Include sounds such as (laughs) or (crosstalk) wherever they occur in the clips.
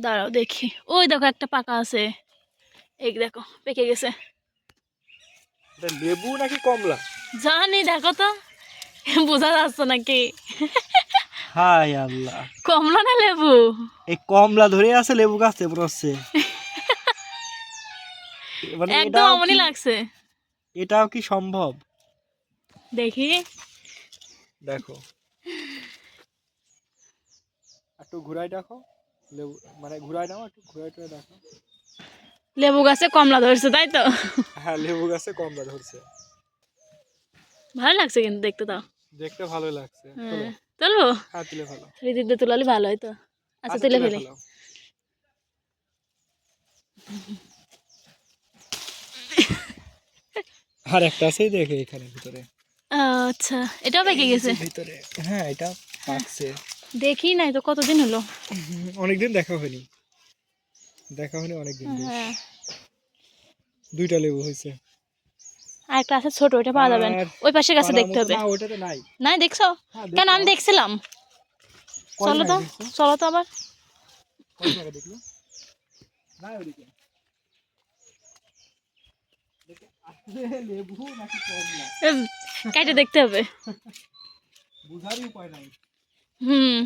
দাঁড়াও দেখি। ওই দেখো একটা পাকা আছে। এই দেখো পেকে গেছে। লেবু নাকি কমলা? জানি দেখো তো। বোঝা যাচ্ছে নাকি? হাই আল্লাহ। কমলা না লেবু? এই কমলা ধরে আছে লেবু গাছে হচ্ছে। মানে একদম কি- লাগছে। এটাও কি সম্ভব? দেখি। দেখো। একটু ঘুরাই দেখো। লেবু মানে নাও একটু দেখো। লেবু গাছে কমলা ধরছে তাই তো? হ্যাঁ লেবু গাছে কমলা ধরছে। ভালো লাগছে কিন্তু দেখতে তাও দেখতে ভালো লাগছে। হ্যাঁ চলো। হ্যাঁ তুলে ফেলো। ঋতিক দিয়ে তুলালে ভালো হয়তো আচ্ছা তুলে ফেলি। আর একটা আছেই দেখে এখানে ভিতরে। আচ্ছা এটাও পেকে গেছে? ভিতরে। হ্যাঁ এটা পাকছে। দেখি নাই তো কতদিন হলো? (laughs) অনেকদিন দেখা হয়নি। দেখা হয়নি অনেকদিন। হ্যাঁ। দুইটা লেবু হয়েছে। আর একটা আছে ছোট ওটা পাওয়া যাবে না। ওই পাশে গাছে দেখতে হবে। নাই। নাই দেখছ? হ্যাঁ, কেন আমি দেখছিলাম। চলো তো চলো তো আবার। কয় দেখল? নাই ওদিকে। দেখে আসলে লেবু নাকি কমলা? উম, কেটে দেখতে হবে। বুঝারই উপায় নাই। হুম।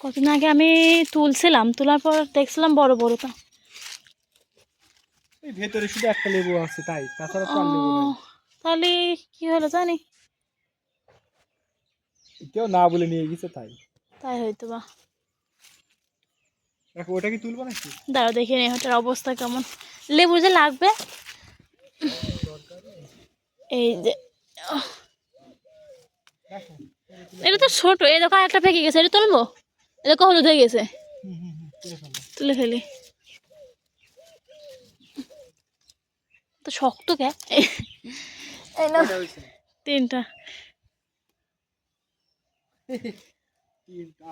কতদিন আগে আমি তুলছিলাম তোলার পর দেখছিলাম বড় বড় তো এই ভেতরে শুধু একটা লেবু আছে তাই? তাছাড়া তো লেবু নাই। তাহলে কি হলো জানি? কেউ না বলে নিয়ে গেছে তাই? তাই হয়তো বা। দেখো ওটা কি তুলবো নাকি? দাঁড়াও দেখে নি ওটার অবস্থা কেমন। লেবু যে লাগবে? এই যে এটা তো ছোট এই দেখো একটা ফেঁকে গেছে এটা তুলবো? এটা দেখো হলুদ হয়ে গেছে। তুলে ফেলি। তো শক্ত কে? এই না কয়টা হয়েছে? তিনটা তিনটা,